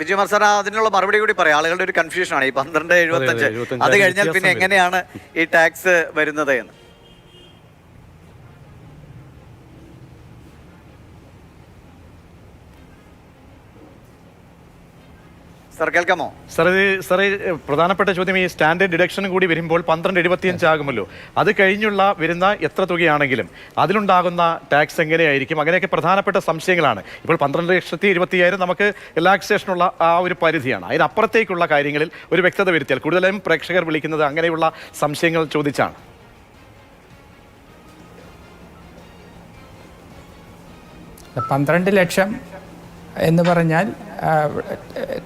Vijayakumar sir അതിനുള്ള മറുപടി കൂടി പറയാം. ആളുകളുടെ ഒരു കൺഫ്യൂഷൻ ആണ്. ഈ പന്ത്രണ്ട് എഴുപത്തഞ്ച്. അത് കഴിഞ്ഞാൽ പിന്നെ എങ്ങനെയാണ് ഈ ടാക്സ് വരുന്നത് എന്ന്? സാർ കേൾക്കാമോ? സാർ ഇത് സാർ പ്രധാനപ്പെട്ട ചോദ്യം ഈ സ്റ്റാൻഡേർഡ് ഡിഡക്ഷൻ കൂടി വരുമ്പോൾ പന്ത്രണ്ട് എഴുപത്തിയഞ്ച് ആകുമല്ലോ. അത് കഴിഞ്ഞുള്ള വരുന്ന എത്ര തുകയാണെങ്കിലും അതിലുണ്ടാകുന്ന ടാക്സ് എങ്ങനെയായിരിക്കും? അങ്ങനെയൊക്കെ പ്രധാനപ്പെട്ട സംശയങ്ങളാണ്. ഇപ്പോൾ പന്ത്രണ്ട് ലക്ഷത്തി ഇരുപത്തിയായിരം നമുക്ക് റിലാക്സേഷനുള്ള ആ ഒരു പരിധിയാണ്. അതിനപ്പുറത്തേക്കുള്ള കാര്യങ്ങളിൽ ഒരു വ്യക്തത വരുത്തിയാൽ കൂടുതലായും പ്രേക്ഷകർ വിളിക്കുന്നത് അങ്ങനെയുള്ള സംശയങ്ങൾ ചോദിച്ചാണ്. പന്ത്രണ്ട് ലക്ഷം എന്ന് പറഞ്ഞാൽ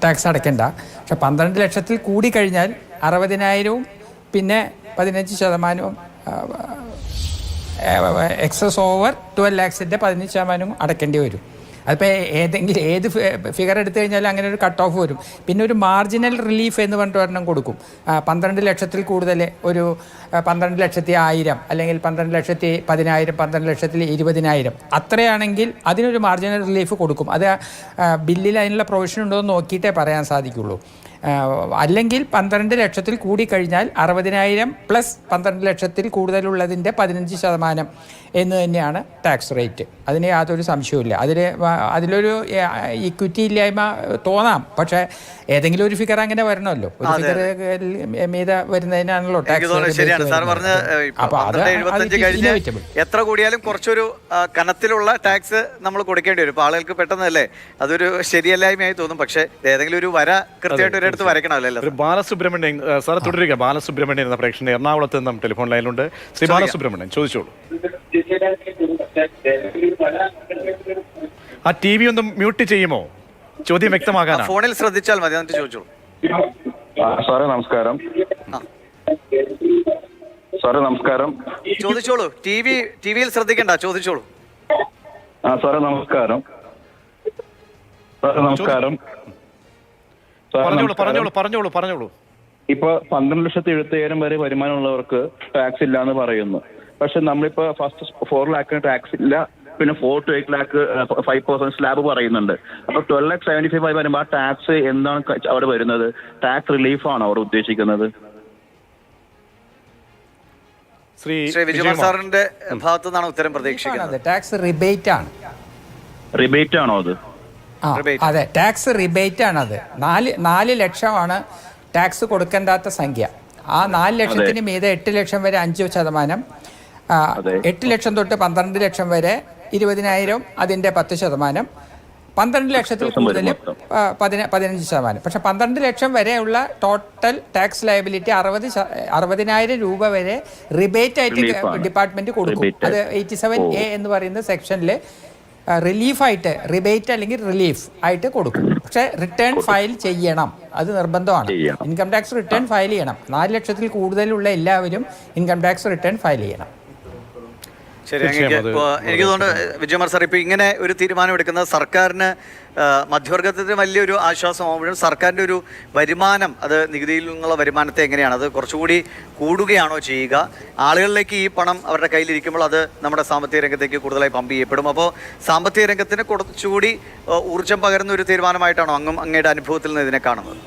ടാക്സ് അടയ്ക്കണ്ട. പക്ഷെ പന്ത്രണ്ട് ലക്ഷത്തിൽ കൂടി കഴിഞ്ഞാൽ അറുപതിനായിരവും പിന്നെ പതിനഞ്ച് ശതമാനവും എക്സസ് ഓവർ ട്വൽവ് ലാക്സിന്റെ പതിനഞ്ച് ശതമാനവും അടയ്ക്കേണ്ടി വരും. അതിപ്പോൾ ഏതെങ്കിലും ഏത് ഫിഗർ എടുത്തു കഴിഞ്ഞാൽ അങ്ങനെ ഒരു കട്ട് ഓഫ് വരും. പിന്നെ ഒരു മാർജിനൽ റിലീഫ് എന്ന് പറഞ്ഞിട്ട് ഒരെണ്ണം കൊടുക്കും. പന്ത്രണ്ട് ലക്ഷത്തിൽ കൂടുതൽ ഒരു പന്ത്രണ്ട് ലക്ഷത്തി ആയിരം അല്ലെങ്കിൽ പന്ത്രണ്ട് ലക്ഷത്തി പതിനായിരം പന്ത്രണ്ട് ലക്ഷത്തിൽ ഇരുപതിനായിരം. അത്രയാണെങ്കിൽ അതിനൊരു മാർജിനൽ റിലീഫ് കൊടുക്കും. അത് ബില്ലിൽ അതിനുള്ള പ്രൊവിഷൻ ഉണ്ടോ എന്ന് നോക്കിയിട്ടേ പറയാൻ സാധിക്കുള്ളൂ. അല്ലെങ്കിൽ പന്ത്രണ്ട് ലക്ഷത്തിൽ കൂടി കഴിഞ്ഞാൽ അറുപതിനായിരം പ്ലസ് പന്ത്രണ്ട് ലക്ഷത്തിൽ കൂടുതലുള്ളതിന്റെ പതിനഞ്ച് ശതമാനം എന്ന് തന്നെയാണ് ടാക്സ് റേറ്റ്. അതിന് യാതൊരു സംശയവുമില്ല. അതിൽ അതിലൊരു ഇക്വിറ്റി ഇല്ലായ്മ തോന്നാം. പക്ഷേ ഏതെങ്കിലും ഒരു ഫിഗർ അങ്ങനെ വരണമല്ലോ. ഒരു ഫിഗർ മീത വരുന്നതിനാണല്ലോ ടാക്സ് ശരിയാണ്. സാർ പറഞ്ഞ എത്ര കൂടിയാലും കുറച്ചൊരു കനത്തിലുള്ള ടാക്സ് നമ്മൾ കൊടുക്കേണ്ടി വരും. ആളുകൾക്ക് പെട്ടെന്നല്ലേ അതൊരു ശരിയല്ലായ്മയായി തോന്നും. പക്ഷേ ഏതെങ്കിലും ഒരു വര കൃത്യമായിട്ട് ഒരിടത്ത് വരക്കണമല്ലോ ഒരു ബാലസുബ്രഹ്മണ്യൻ സാർ തുടരുക. ബാലസുബ്രഹ്മണ്യൻ എന്ന പ്രേക്ഷകൻ എറണാകുളത്ത് നിന്നും ടെലിഫോൺ ലൈനിലുണ്ട്. ശ്രീ ബാലസുബ്രഹ്മണ്യൻ ചോദിച്ചോളൂ. ആ ടി വി ഒന്ന് മ്യൂട്ട് ചെയ്യുമോ? ചോദ്യം വ്യക്തമാകാൻ ഫോണിൽ ശ്രദ്ധിച്ചാൽ മതി എന്നിട്ട് ചോദിച്ചോളൂ. സാറേ നമസ്കാരം. സാറേ നമസ്കാരം. ചോദിച്ചോളൂ. ടി വി ടി വിയിൽ ശ്രദ്ധിക്കണ്ട ചോദിച്ചോളൂ. ആ സാറേ നമസ്കാരം. സാറേ നമസ്കാരം. സാറേ പറഞ്ഞോളൂ പറഞ്ഞോളൂ പറഞ്ഞോളൂ പറഞ്ഞോളൂ. ഇപ്പൊ പന്ത്രണ്ട് ലക്ഷത്തി എഴുപത്തയ്യായിരം വരെ വരുമാനമുള്ളവർക്ക് ടാക്സ് ഇല്ല എന്ന് പറയുന്നു. പക്ഷെ നമ്മളിപ്പോ ഫസ്റ്റ് ഫോർ ലാക്കിന് ടാക്സ് ഇല്ല പിന്നെ four two eight lakh five percent slab പറയുന്നുണ്ട്. അപ്പൊ ട്വൽവ് ലാക്ക് സെവന്റി ഫൈവ് ആയി വരുമ്പോൾ ആ ടാക്സ് എന്താണ് അവിടെ വരുന്നത്? ടാക്സ് റിലീഫ് ആണോ അവർ ഉദ്ദേശിക്കുന്നത്? ശ്രീ വിജയകുമാർ സാറിന്റെ ഭാഗത്തു നിന്നാണ് ഉത്തരം പ്രതീക്ഷിക്കുന്നത്. ടാക്സ് റിബേറ്റ് ആണ്. റിബേറ്റ് ആണോ അത്? ആ അതെ ടാക്സ് റിബേറ്റ് ആണ് അത് നാല് നാല് ലക്ഷമാണ് ടാക്സ് കൊടുക്കേണ്ടാത്ത സംഖ്യ. ആ നാല് ലക്ഷത്തിന് മീതെ എട്ട് ലക്ഷം വരെ അഞ്ച് ശതമാനം. എട്ട് ലക്ഷം തൊട്ട് പന്ത്രണ്ട് ലക്ഷം വരെ ഇരുപതിനായിരം അതിന്റെ പത്ത് ശതമാനം. പന്ത്രണ്ട് ലക്ഷത്തിൽ കൂടുതൽ പതിന പതിനഞ്ച് ശതമാനം. പക്ഷെ പന്ത്രണ്ട് ലക്ഷം വരെയുള്ള ടോട്ടൽ ടാക്സ് ലയബിലിറ്റി അറുപത് അറുപതിനായിരം രൂപ വരെ റിബേറ്റ് ആയിട്ട് ഡിപ്പാർട്ട്മെന്റ് കൊടുക്കും. അത് എയ്റ്റി സെവൻ എ എന്ന് പറയുന്ന സെക്ഷനിൽ റിലീഫായിട്ട് റിബേറ്റ് അല്ലെങ്കിൽ റിലീഫ് ആയിട്ട് കൊടുക്കും. പക്ഷേ റിട്ടേൺ ഫയൽ ചെയ്യണം. അത് നിർബന്ധമാണ്. ഇൻകം ടാക്സ് റിട്ടേൺ ഫയൽ ചെയ്യണം. നാല് ലക്ഷത്തിൽ കൂടുതലുള്ള എല്ലാവരും ഇൻകം ടാക്സ് റിട്ടേൺ ഫയൽ ചെയ്യണം. ശരി എനിക്ക് തോന്നുന്നു വിജയകുമാർ സാർ ഇപ്പൊ ഇങ്ങനെ ഒരു തീരുമാനം എടുക്കുന്നത് സർക്കാരിന് മധ്യവർഗത്തിന് വലിയൊരു ആശ്വാസമാകുമ്പോഴും സർക്കാരിന്റെ ഒരു വരുമാനം അത് നികുതിയിൽ നിന്നുള്ള വരുമാനത്തെ എങ്ങനെയാണ്? അത് കുറച്ചുകൂടി കൂടുകയാണോ ചെയ്യുക? ആളുകളിലേക്ക് ഈ പണം അവരുടെ കയ്യിലിരിക്കുമ്പോൾ അത് നമ്മുടെ സാമ്പത്തിക രംഗത്തേക്ക് കൂടുതലായി പമ്പ് ചെയ്യപ്പെടും. അപ്പോൾ സാമ്പത്തിക രംഗത്തിന് കുറച്ചുകൂടി ഊർജം ഊർജം പകരുന്ന ഒരു തീരുമാനമായിട്ടാണോ അങ്ങും അങ്ങയുടെ അനുഭവത്തിൽ നിന്ന് ഇതിനെ കാണുന്നത്?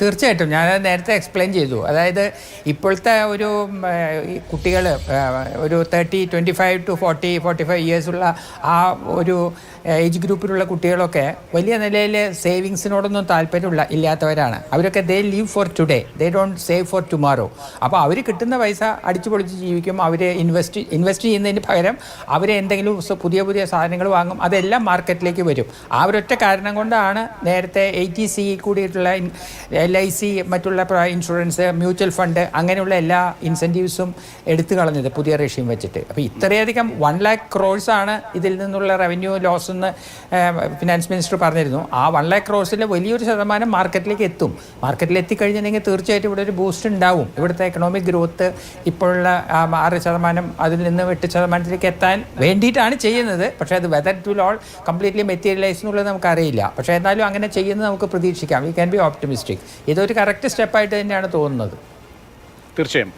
തീർച്ചയായിട്ടും. ഞാൻ നേരത്തെ എക്സ്പ്ലെയിൻ ചെയ്തു. അതായത് ഇപ്പോഴത്തെ ഒരു കുട്ടികൾ ഒരു thirty twenty five to forty forty five ഇയേഴ്സുള്ള ആ ഒരു ഏജ് ഗ്രൂപ്പിലുള്ള കുട്ടികളൊക്കെ വലിയ നിലയിൽ സേവിങ്സിനോടൊന്നും താല്പര്യമുള്ള ഇല്ലാത്തവരാണ്. അവരൊക്കെ they live for today they don't save for tomorrow അപ്പോൾ അവർ കിട്ടുന്ന പൈസ അടിച്ചു പൊളിച്ച് ജീവിക്കും. അവർ ഇൻവെസ്റ്റ് ഇൻവെസ്റ്റ് ചെയ്യുന്നതിന് പകരം അവർ എന്തെങ്കിലും പുതിയ പുതിയ സാധനങ്ങൾ വാങ്ങും. അതെല്ലാം മാർക്കറ്റിലേക്ക് വരും. ആ ഒരൊറ്റ കാരണം കൊണ്ടാണ് നേരത്തെ എയ്റ്റി സി കൂടിയിട്ടുള്ള എൽ ഐ സി മറ്റുള്ള ഇൻഷുറൻസ് മ്യൂച്വൽ ഫണ്ട് അങ്ങനെയുള്ള എല്ലാ ഇൻസെന്റീവ്സും എടുത്തു കളഞ്ഞത് പുതിയ റേഷ്യം വെച്ചിട്ട്. അപ്പോൾ ഇത്രയധികം വൺ ലാക്ക് ക്രോഴ്സ് ആണ് ഇതിൽ നിന്നുള്ള റവന്യൂ ലോസ് എന്ന് ഫിനാൻസ് മിനിസ്റ്റർ പറഞ്ഞിരുന്നു. ആ വൺ ലാക്ക് ക്രോഴ്സിൽ വലിയൊരു ശതമാനം മാർക്കറ്റിലേക്ക് എത്തും. മാർക്കറ്റിൽ എത്തിക്കഴിഞ്ഞിട്ടുണ്ടെങ്കിൽ തീർച്ചയായിട്ടും ഇവിടെ ഒരു ബൂസ്റ്റ് ഉണ്ടാവും. ഇവിടുത്തെ എക്കണോമിക് ഗ്രോത്ത് ഇപ്പോഴുള്ള ആറ് ശതമാനം അതിൽ നിന്ന് എട്ട് ശതമാനത്തിലേക്ക് എത്താൻ വേണ്ടിയിട്ടാണ് ചെയ്യുന്നത്. പക്ഷേ അത് whether to all completely materialise എന്നുള്ളത് നമുക്കറിയില്ല. പക്ഷേ എന്നാലും അങ്ങനെ ചെയ്യുന്നത് നമുക്ക് പ്രതീക്ഷിക്കാം. വി ക്യാൻ ബി ഓപ്റ്റിമിസ്റ്റിക് ഇതൊരു കറക്റ്റ് സ്റ്റെപ്പായിട്ട് തന്നെയാണ് തോന്നുന്നത്. തീർച്ചയായും.